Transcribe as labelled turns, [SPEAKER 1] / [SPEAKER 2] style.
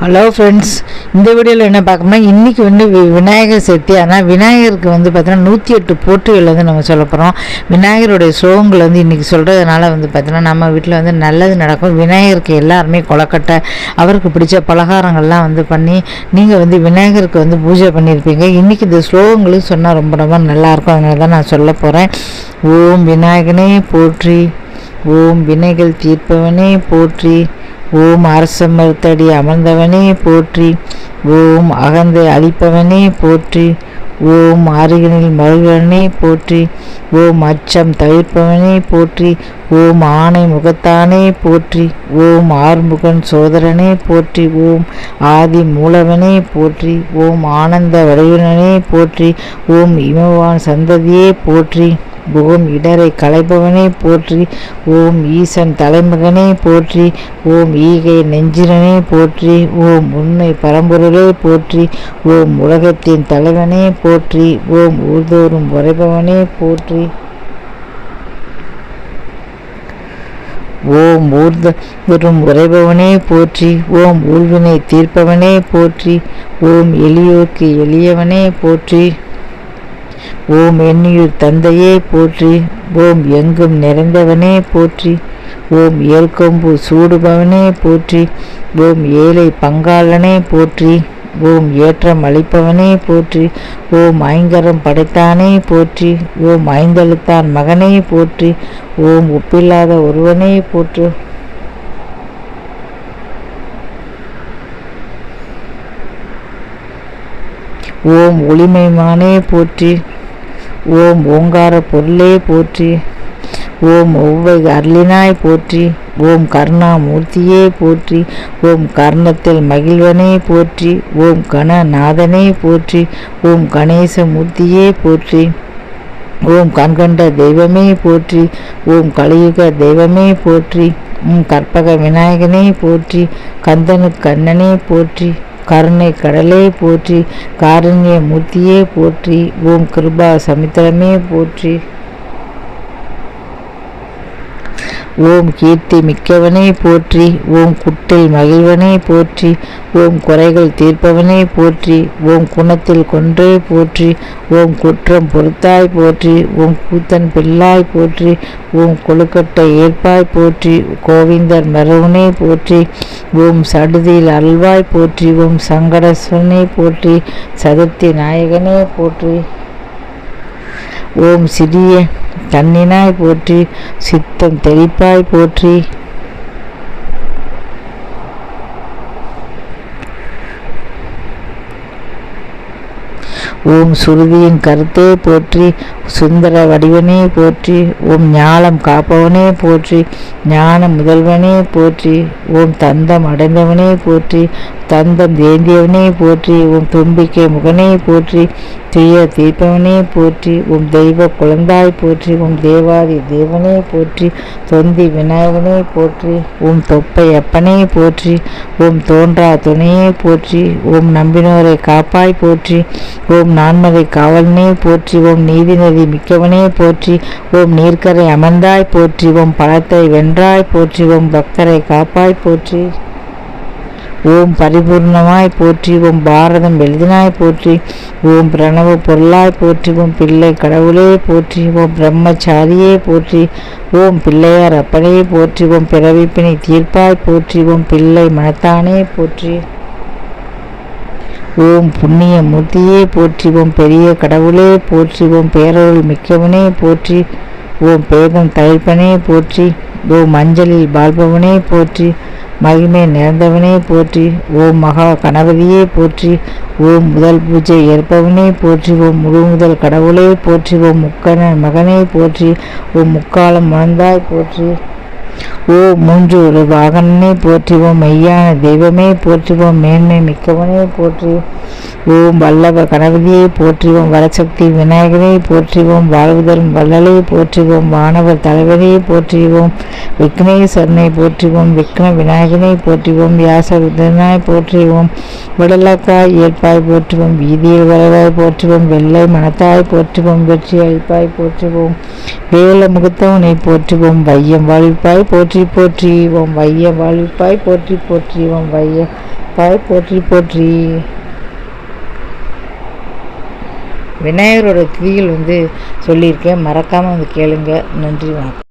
[SPEAKER 1] Hello friends இந்த வீடியோவில் என்ன பார்க்கணும்னா இன்றைக்கி வந்து வி- விநாயகர் சதுர்த்தி. ஆனால் விநாயகருக்கு வந்து பார்த்தீங்கன்னா நூற்றி எட்டு போற்றுகள் வந்து நம்ம சொல்ல போகிறோம் விநாயகருடைய ஸ்லோகங்கள் வந்து இன்றைக்கி சொல்கிறதுனால வந்து பார்த்தீங்கன்னா நம்ம வீட்டில் வந்து நல்லது நடக்கும். விநாயகருக்கு எல்லாருமே கொலக்கட்டை அவருக்கு பிடிச்ச பலகாரங்கள்லாம் வந்து பண்ணி நீங்கள் வந்து விநாயகருக்கு வந்து பூஜை பண்ணியிருப்பீங்க. இன்றைக்கி இந்த ஸ்லோகங்களும் சொன்னால் ரொம்ப ரொம்ப நல்லாயிருக்கும். அதனால தான் நான் சொல்ல போகிறேன் ஓம் விநாயகனே போற்றி. ஓம் வினைகள் தீர்ப்பவனே போற்றி. ஓம் அரசம் மறுத்தடி அமர்ந்தவனே போற்றி. ஓம் அகந்தை அழிப்பவனே போற்றி. ஓம் அருகினில் மருகவனே போற்றி. ஓம் அச்சம் தவிர்ப்பவனே போற்றி. ஓம் ஆணை முகத்தானே போற்றி. ஓம் ஆறுமுகன் சோதரனே போற்றி. ஓம் ஆதி மூலவனே போற்றி. ஓம் ஆனந்த வடிவனே போற்றி. ஓம் இமவான் சந்ததியே போற்றி. ஓம் இடரை களைபவனே போற்றி ஓம் ஈசன் தலைமகனே போற்றி ஓம் ஈகை நெஞ்சிரனே போற்றி ஓம் உண்மை பரம்பொருளே போற்றி ஓம் உலகத்தின் தலைவனே போற்றி ஓம் ஊர்தோறும் உரைபவனே போற்றி. ஓம் ஊர்தோறும் உரைபவனே போற்றி ஓம் ஊழ்வினை தீர்ப்பவனே போற்றி ஓம் எளியோர்க்கு எளியவனே போற்றி. ஓம் எண்ணியூர் தந்தையே போற்றி ஓம் எங்கும் நிறைந்தவனே போற்றி ஓம் ஏற்கொம்பு சூடுபவனே போற்றி ஓம் ஏழை பங்காளனே போற்றி ஓம் ஏற்றம் அளிப்பவனே போற்றி ஓம் ஐங்கரம் படைத்தானே போற்றி ஓம் ஐந்தெழுத்தான் மகனே போற்றி ஓம் ஒப்பில்லாத ஒருவனே போற்று. ஓம் ஒளிமைமானே போற்றி ஓம் ஓங்கார பொருளே போற்றி. ஓம் ஒவ்வை அருளினாய் போற்றி. ஓம் கருணாமூர்த்தியே போற்றி. ஓம் கர்ணத்தில் மகிழ்வனே போற்றி. ஓம் கணநாதனே போற்றி. ஓம் கணேசமூர்த்தியே போற்றி. ஓம் கண்கண்ட தெய்வமே போற்றி. ஓம் கலியுக தெய்வமே போற்றி. ஓம் கற்பக விநாயகனே போற்றி. கந்தனு கண்ணனே போற்றி. கருணை கடலே போற்றி காருண்ய மூர்த்தியே போற்றி ஓம் கிருபா சமுத்திரமே போற்றி. ஓம் கீர்த்தி மிக்கவனே போற்றி ஓம் குட்டில் மகிழ்வனே போற்றி ஓம் குறைகள் தீர்ப்பவனே போற்றி ஓம் குணத்தில் கொன்றே போற்றி ஓம் குற்றம் பொறுத்தாய் போற்றி ஓம் கூத்தன் பிள்ளாய் போற்றி ஓம் கொழுக்கட்டை ஏற்பாய் போற்றி கோவிந்தர் மரவனே போற்றி ஓம் சடுதியில் அல்வாய் போற்றி ஓம் சங்கடஸ்வனே போற்றி சதுர்த்தி நாயகனே போற்றி. ஓம் சிறிய கண்ணினாய் போற்றி சித்தம் தெளிப்பாய் போற்றி. ஓம் சுருதியின் கருத்தே போற்றி சுந்தர வடிவனே போற்றி ஓம் ஞாலம் காப்பவனே போற்றி ஞான முதல்வனே போற்றி ஓம் தந்தம் அடைந்தவனே போற்றி தந்தம் ஏந்தியவனே போற்றி உம் தும்பிக்கை முகனே போற்றி துய தீர்ப்பவனே போற்றி உம் தெய்வ குழந்தாய் போற்றி உம் தேவாதி தேவனே போற்றி தொந்தி விநாயகனே போற்றி உம் தொப்பை அப்பனே போற்றி உம் தோன்றா துணையே போற்றி உம் நம்பினோரை காப்பாய் போற்றி ஓம் நான்மறை காவலனே போற்றி ஓம் நீதிநதி மிக்கவனே போற்றி ஓம் நீர்க்கரை அமர்ந்தாய் போற்றி ஓம் பழத்தை வென்றாய் போற்றி ஓம் பக்தரை காப்பாய் போற்றி ஓம் பரிபூர்ணமாய் போற்றி ஓம் பாரதம் எழுதினாய் போற்றி ஓம் பிரணவ பொருளாய் போற்றி ஓம் பிள்ளை கடவுளே போற்றி ஓம் பிரம்மச்சாரியே போற்றி ஓம் பிள்ளையார் அப்பனே போற்றி ஓம் பிறவிப்பினை தீர்ப்பாய் போற்றி ஓம் பிள்ளை மனத்தானே போற்றி ஓம் புண்ணிய மூர்த்தியே போற்றி ஓம் பெரிய கடவுளே போற்றி ஓம் பேரருள் மிக்கவனே போற்றி ஓம் பேதம் தயிர்ப்பனே போற்றி ஓம் மஞ்சளில் வாழ்பவனே போற்றி மகிமை நிறைந்தவனே போற்றி ஓம் மகா கணபதியே போற்றி ஓம் முதல் பூஜை ஏற்பவனே போற்றி ஓம் முழு முதல் கடவுளே போற்றி ஓம் முக்கண மகனே போற்றி ஓம் முக்காலம் மணந்தாய் போற்றி. ஓ மூன்று ஒரு வாகனனே போற்றுவோம் மெய்யான தெய்வமே போற்றுவோம் மேன்மை மிக்கவனே போற்றி. ஓம் வல்லவ கணபதியை போற்றுவோம் வரசக்தி விநாயகரை போற்றுவோம் வாழ்வுதல் வள்ளலை போற்றுவோம் வானவர் தலைவரை போற்றுவோம் விக்னேஸ்வரனை போற்றுவோம் விக்ன விநாயகனை போற்றுவோம் வியாசருதனாய் போற்றுவோம் விடலக்காய் ஏற்பாய் போற்றுவோம் வீதியில் வரவாய் போற்றுவோம் வெள்ளை மனத்தாய் போற்றுவோம் வெற்றி அழிப்பாய் போற்றுவோம் வேல முகத்தவனை போற்றுவோம் வையம் வாழ்ப்பாய் போற்றி போற்றி ஓம் வைய வாழ்விப்பாய் போற்றி போற்றி ஓம் வைய பாய் போற்றி போற்றி. விநாயகரோட திதிகள் வந்து சொல்லியிருக்கேன். மறக்காமல் வந்து கேளுங்க. நன்றி வணக்கம்.